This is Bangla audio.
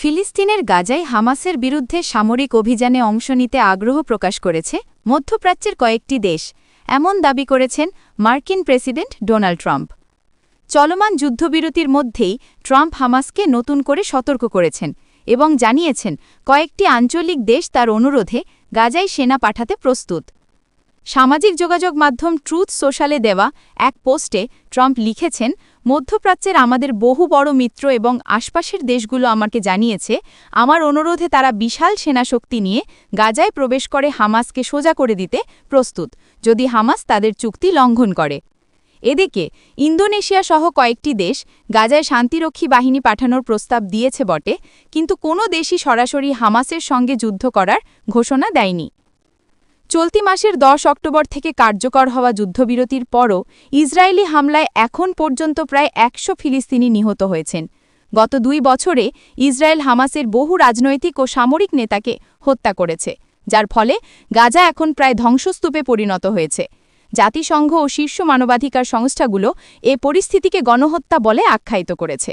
ফিলিস্তিনের গাজায় হামাসের বিরুদ্ধে সামরিক অভিযানে অংশ নিতে আগ্রহ প্রকাশ করেছে মধ্যপ্রাচ্যের কয়েকটি দেশ, এমন দাবি করেছেন মার্কিন প্রেসিডেন্ট ডোনাল্ড ট্রাম্প। চলমান যুদ্ধবিরতির মধ্যেই ট্রাম্প হামাসকে নতুন করে সতর্ক করেছেন এবং জানিয়েছেন কয়েকটি আঞ্চলিক দেশ তার অনুরোধে গাজায় সেনা পাঠাতে প্রস্তুত। সামাজিক যোগাযোগ মাধ্যম ট্রুথ সোশ্যালে দেওয়া এক পোস্টে ট্রাম্প লিখেছেন মধ্যপ্রাচ্যের আমাদের বহু বড় মিত্র এবং আশপাশের দেশগুলো আমাকে জানিয়েছে, আমার অনুরোধে তারা বিশাল সেনাশক্তি নিয়ে গাজায় প্রবেশ করে হামাসকে সোজা করে দিতে প্রস্তুত, যদি হামাস তাদের চুক্তি লঙ্ঘন করে। এদিকে, ইন্দোনেশিয়া সহ কয়েকটি দেশ গাজায় শান্তিরক্ষী বাহিনী পাঠানোর প্রস্তাব দিয়েছে বটে, কিন্তু কোনো দেশই সরাসরি হামাসের সঙ্গে যুদ্ধ করার ঘোষণা দেয়নি। চলতি মাসের দশ অক্টোবর থেকে কার্যকর হওয়া যুদ্ধবিরতির পরও ইসরায়েলি হামলায় এখন পর্যন্ত প্রায় একশো ফিলিস্তিনি নিহত হয়েছেন। গত দুই বছরে ইসরায়েল হামাসের বহু রাজনৈতিক ও সামরিক নেতাকে হত্যা করেছে, যার ফলে গাজা এখন প্রায় ধ্বংসস্তূপে পরিণত হয়েছে। জাতিসংঘ ও শীর্ষ মানবাধিকার সংস্থাগুলো এ পরিস্থিতিকে গণহত্যা বলে আখ্যায়িত করেছে।